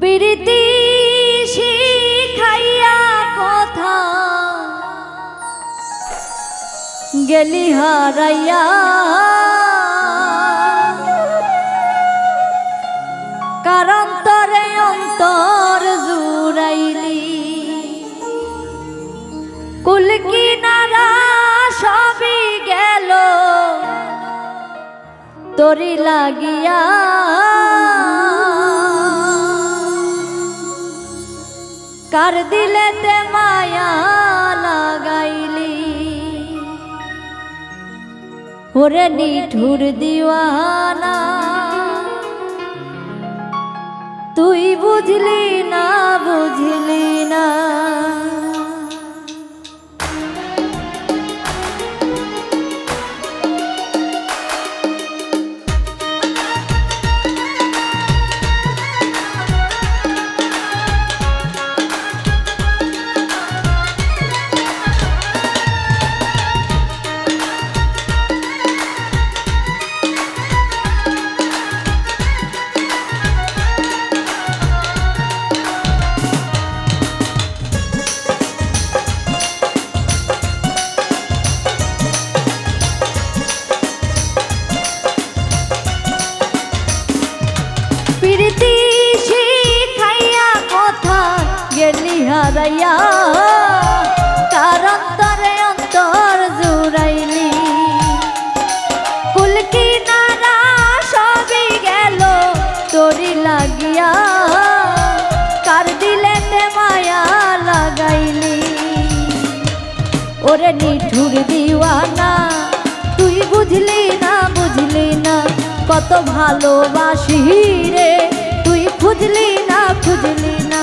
প্রীতি শিখাইয়া কথা। গেলি হারাইয়া। কারণ তরে অন্তর জুড়াইলি। কুল কিনারা সবই গেল। তোরি লাগিয়া কার দিলেতে মায়া লাগাইলি। ওরে নিঠুর দিওয়ানা তুই বুঝলি না বুঝলি না। হারাইয়া তার অন্তরে অন্তর জুড়াইলি। কুল কিনারা সবই গেল লাগিয়া মায়া লাগাইলি? ওরে নিঠুর দিওয়ানা, তুই বুঝলি না বুঝলি না, কত ভালোবাসি রে। তুই খুঁজলি না খুঁজলি না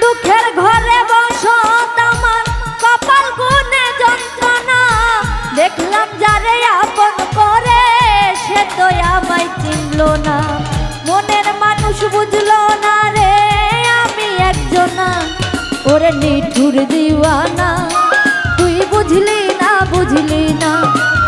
দুঃখের ঘরে দেখলাম সে তো না। মনের মানুষ বুঝলো না রে, আমি একজনা। ওরে নিঠুর দিওয়ানা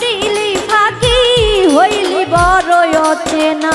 দিলি ফাঁকি হইলি বড় অচেনা।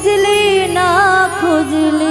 খুঁজলি না খুঁজলি